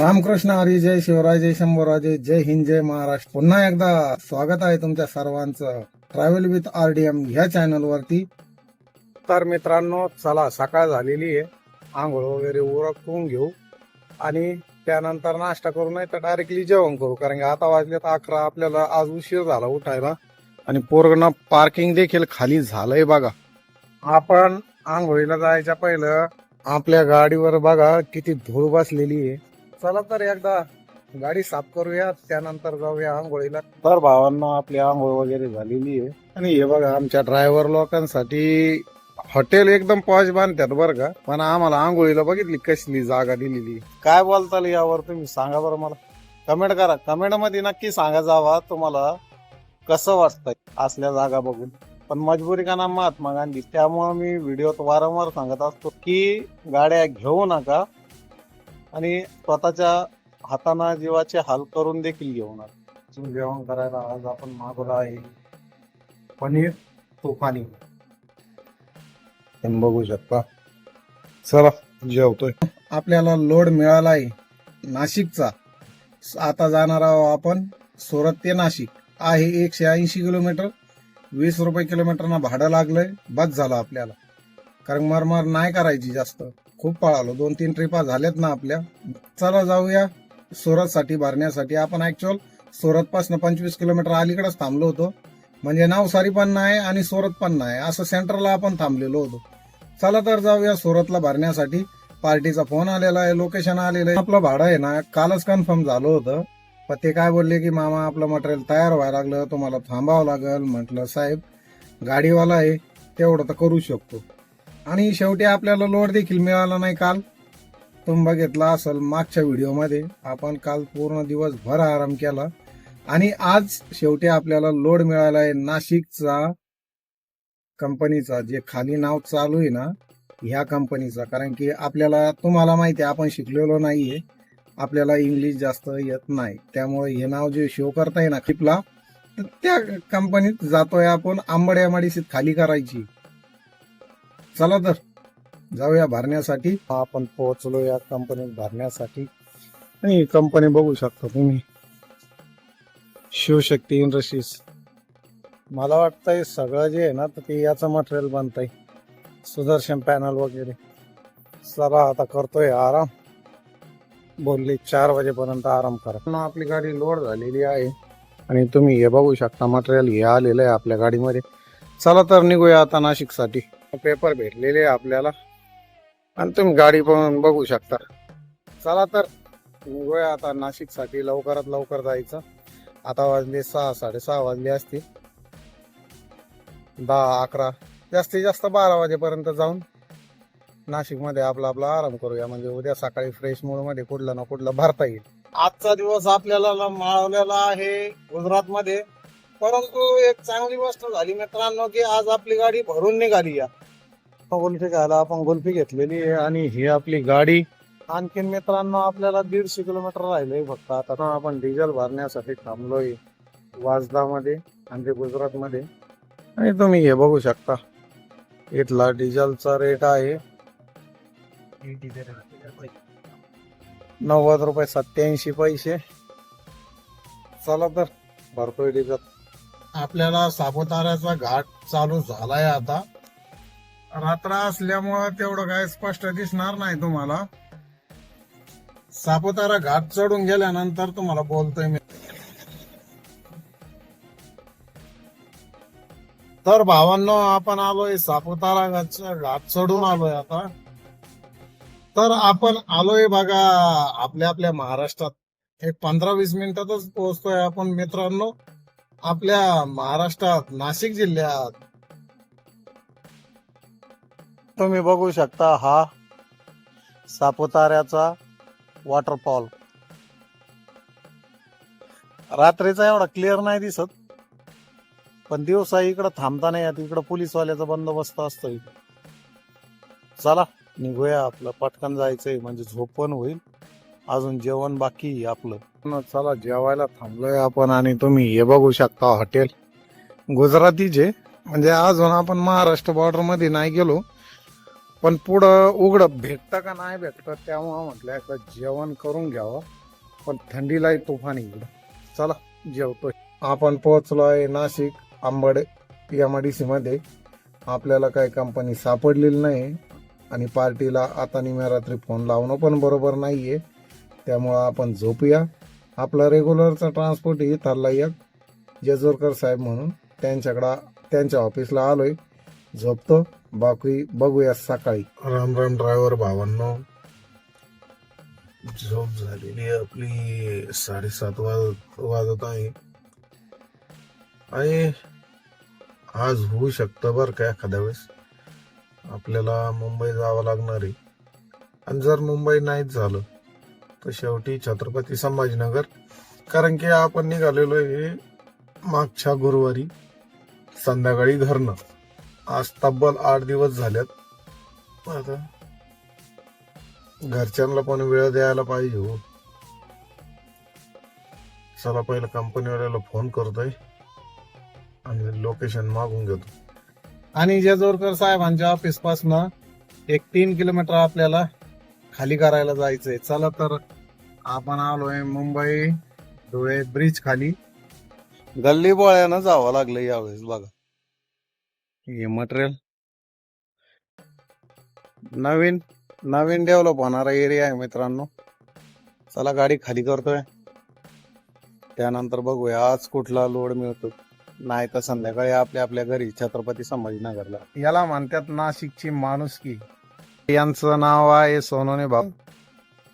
रामकृष्ण हरी जय शिवराय जय शंभूराजे जय हिंद जय महाराष्ट्र. पुन्हा एकदा स्वागत आहे तुमच्या सर्वांचं travel with R D M ह्या चॅनल वरती. तर मित्रांनो चला सकाळ झालेली आहे. आंघोळ वगैरे उरकून घेऊ. आणि त्यानंतर नाश्ता करू नाही तर डायरेक्टली जेवण करू. कारण की आता वाजलेत अकरा आपल्याला आज उशीर झाला उठायला. आणि पोरगण पार्किंग देखील खाली झालंय बघा. आपण आंघोळीला जायच्या पहिलं आपल्या गाडीवर बघा किती धूळ बसलेली आहे. चला तर एकदा गाडी साफ करूया त्यानंतर जाऊया आंघोळीला. तर भावांना आपली आंघोळ वगैरे झालेली आहे. आणि हे बघा आमच्या ड्रायव्हर लोकांसाठी हॉटेल एकदम पॉच बांधतात बरं का. पण आम्हाला आंघोळीला बघितली कसली जागा दिलेली. काय बोलताल यावर तुम्ही? सांगा बरं मला. कमेंट करा. कमेंटमध्ये नक्की सांगा जावा तुम्हाला कसं वाटतंय असल्या जागा बघून. पण मजबुरी का ना महात्मा गांधी? त्यामुळे मी व्हिडिओत वारंवार सांगत असतो की गाड्या घेऊ नका. आणि स्वतःच्या हाताना जीवाचे हाल करून देखील घेऊ नका जेवण करायला आज आपण मागवलं आहे पनीर तुफानी. तुम्ही बघू शकता. चला जेवतोय. आपल्याला लोड मिळाला आहे नाशिकचा. आता जाणार आहोत आपण सुरत ते नाशिक. आहे एकशे ऐंशी किलोमीटर. वीस रुपये किलोमीटरना भाडं लागलंय. बस झालं आपल्याला. कारण मरमर नाही करायची जास्त. खूप पळालो. दोन तीन ट्रिपा झाल्यात ना आपल्या. चला जाऊया सुरत साठी भरण्यासाठी. आपण ऍक्च्युअल सुरत पासून पंचवीस किलोमीटर अलीकडेच थांबलो होतो. म्हणजे नावसारी पण नाही आणि सुरत पण नाही. असं सेंटरला आपण थांबलेलो होतो. चला तर जाऊया सुरतला भरण्यासाठी. पार्टीचा फोन आलेला आहे लोकेशन आलेलं आहे. आपलं भाडं आहे ना कालच कन्फर्म झालं होतं. पण ते काय बोलले की मामा आपलं मटेरियल तयार व्हायला लागलं. तुम्हाला थांबावं लागेल. म्हटलं साहेब गाडीवाला आहे. तेवढं तर करू शकतो. आणि शेवटी आपल्याला लोड देखील मिळाला नाही काल. तुम्ही बघितला असेल मागच्या व्हिडिओमध्ये आपण काल पूर्ण दिवसभर आराम केला. आणि आज शेवटी आपल्याला लोड मिळाला आहे नाशिकचा कंपनीचा जे खाली नाव चालू आहे ना ह्या कंपनीचा कारण की आपल्याला तुम्हाला माहिती आहे आपण शिकलेलो नाहीये. आपल्याला इंग्लिश जास्त येत नाही. त्यामुळे हे नाव जे शो करताय ना खिपला तर त्या कंपनीत जातोय आपण आंबड्यामाडीसीत खाली करायची. चला तर जाऊया भरण्यासाठी. आपण पोहोचलो या कंपनीत भरण्यासाठी. आणि कंपनी बघू शकता तुम्ही. शिवशक्ती इंडस्ट्रीज. मला वाटतंय सगळं जे आहे ना तर ते याचं मटेरियल बनतंय. सुदर्शन पॅनल वगैरे. चला आता करतोय आराम. बोलली चार वाजेपर्यंत आराम करा. आपली गाडी लोड झालेली आहे. आणि तुम्ही हे बघू शकता मटेरियल हे आलेलं आहे आपल्या गाडीमध्ये. चला तर निघूया आता नाशिकसाठी. पेपर भेटलेले आहे आपल्याला. आणि तुम्ही गाडी पण बघू शकता. चला तर निघूया आता नाशिकसाठी. लवकरात लवकर जायचं. आता वाजले सहा साडेसहा वाजले असतील दहा अकरा जास्तीत जास्त बारा वाजेपर्यंत जाऊन नाशिकमध्ये आपला आपला आराम करूया. म्हणजे उद्या सकाळी फ्रेश मूडमध्ये कुठलं ना कुठलं भरता येईल. आजचा दिवस आपल्याला माळवलेला आहे गुजरात मध्ये परंतु एक चांगली गोष्ट झाली मित्रांनो की आज आपली गाडी भरून निघाली या. गुल्फी घ्यायला आपण गुल्फी घेतलेली आहे आणि ही आपली गाडी आणखीन मित्रांनो आपल्याला दीडशे किलोमीटर राहिलंय फक्त. आता आपण डिझेल भरण्यासाठी थांबलोय वाजदामध्ये म्हणजे गुजरातमध्ये. आणि तुम्ही हे बघू शकता इथला डिझेलचा रेट आहे नव्वद रुपये सत्याऐंशी पैसे. चला तर भरतोय डिझेल. आपल्याला सापुताऱ्याचा घाट चालू झालाय आता. रात्र असल्यामुळं तेवढं काय स्पष्ट दिसणार नाही तुम्हाला. सापुतारा घाट चढून गेल्यानंतर तुम्हाला बोलतोय मी. तर भावांनो आपण आलोय सापुतारा घाटचा घाट चढून आलोय आता. तर आपण आलोय बघा आपल्या आपल्या महाराष्ट्रात. एक पंधरा वीस मिनिटातच पोहोचतोय आपण मित्रांनो. आपल्या महाराष्ट्रात नाशिक जिल्ह्यात. तुम्ही बघू शकता हा सापुताऱ्याचा वॉटरफॉल रात्रीचा एवढा क्लिअर नाही दिसत पण दिवसा इकडं थांबता नाही येत इकडं पोलीसवाल्याचा बंदोबस्त असतो इकडं. चला निघूया आपलं पटकन जायचंय म्हणजे झोप पण होईल. अजून जेवण बाकी आहे आपलं. चला जेवायला थांबलोय आपण आणि तुम्ही हे बघू शकता हॉटेल गुजरातीचे म्हणजे अजून आपण महाराष्ट्र बॉर्डरमध्ये नाही गेलो पण पुढं उघडं भेटतं का नाही भेटतं त्यामुळं म्हटलं एकदा जेवण करून घ्यावं. पण थंडीलाही तुफान इकडं. चला जेवतोय. आपण पोहोचलोय Nashik Ambad M I D मध्ये. आपल्याला काही कंपनी सापडलेली नाही. आणि पार्टीला आता निम्या रात्री फोन लावणं पण बरोबर नाहीये. त्यामुळं आपण झोपूया. आपला रेग्युलरचा ट्रान्सपोर्ट ही ठरला एक. जेजोरकर साहेब म्हणून त्यांच्याकडं त्यांच्या ऑफिसला आलोय. झोपतो. बाकी बघूया सकाळी. राम राम ड्रायव्हर भावांनो. झोप झालेली आहे आपली. साडेसात वाज वाजत आहे. आणि आज होऊ शकतं बरं का एखाद्या वेळेस. आपल्याला मुंबई जावं लागणार आहे. आणि जर मुंबई नाहीच झालं तर शेवटी छत्रपती संभाजीनगर. कारण की आपण निघालेलो आहे मागच्या गुरुवारी संध्याकाळी घरनं आज तब्बल आठ दिवस झाल्यात. आता घरच्यांना पण वेळ द्यायला पाहिजे हो. चला पहिलं कंपनीवाल्याला फोन करतोय आणि लोकेशन मागून घेतो. आणि जेजोरकर साहेबांच्या ऑफिस पासन एक तीन किलोमीटर आपल्याला खाली करायला जायचंय. चला तर आपण आलोय मुंबई धुळे ब्रिज खाली. गल्ली बोळ्यानं जावं लागलं यावेळेस बघा. हे मटेरियल नवीन नवीन डेव्हलप होणारा एरिया आहे मित्रांनो. चला गाडी खाली करतोय. त्यानंतर बघूया आज कुठला लोड मिळतो. नाही तर संध्याकाळी आपल्या आपल्या घरी छत्रपती संभाजीनगरला. याला म्हणतात नाशिकची माणुसकी. यांचं नाव आहे सोनोने भाऊ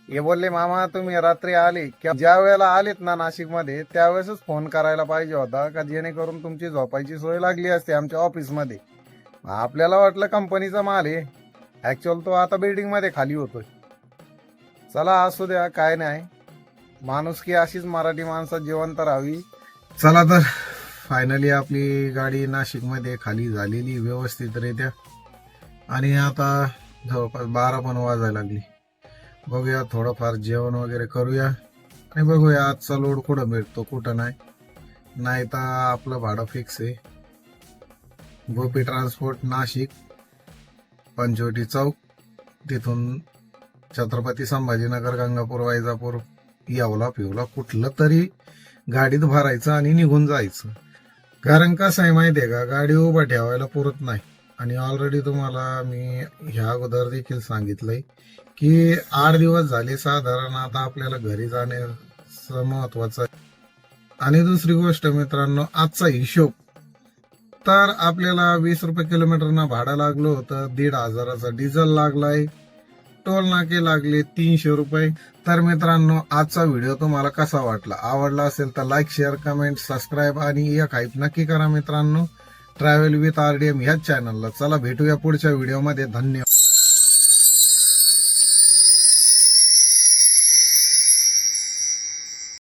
हे बोलले मामा तुम्ही रात्री आले. की ज्या वेळेला आलेत ना नाशिकमध्ये त्यावेळेसच फोन करायला पाहिजे होता का जेणेकरून तुमची झोपायची सोय लागली असते आमच्या ऑफिसमध्ये आपल्याला वाटलं कंपनीचा माल आहे. ऍक्च्युअल तो आता बिल्डिंगमध्ये खाली होतोय. चला असू द्या काय नाही. माणूस की अशीच मराठी माणसात जिवंत राहावी. चला तर फायनली आपली गाडी नाशिकमध्ये खाली झालेली व्यवस्थितरित्या. आणि आता जवळपास बारा पण वाजायला लागली. बघूया थोडंफार जेवण वगैरे करूया. आणि बघूया आजचा लोड कुठं भेटतो कुठं नाही. नाही तर आपलं भाडं फिक्स आहे. गोपी ट्रान्सपोर्ट नाशिक पंचवटी चौक तिथून छत्रपती संभाजीनगर गंगापूर वैजापूर येवला पिवला कुठलं तरी गाडीत भरायचं आणि निघून जायचं. कारण कसं आहे माहिती आहे का गाडी उभा ठेवायला पुरत नाही. आणि ऑलरेडी तुम्हाला मी ह्या अगोदर देखील सांगितलंय की आठ दिवस झाले साधारण आता आपल्याला घरी जाण्याचं महत्वाचं आहे. आणि दुसरी गोष्ट मित्रांनो आजचा हिशोब. तर आपल्याला वीस रुपये किलोमीटरनं भाडं लागलं होतं दीड हजाराचा डिझेल लागलाय टोल नाके लागले तीनशे रुपये. तर मित्रांनो आजचा व्हिडिओ तुम्हाला कसा वाटला? आवडला असेल तर लाईक शेअर कमेंट सबस्क्राईब आणि एक हाईप नक्की करा मित्रांनो. ट्रॅव्हल विथ आरडीएम ह्याच चॅनलला चला भेटूया पुढच्या व्हिडिओमध्ये धन्यवाद.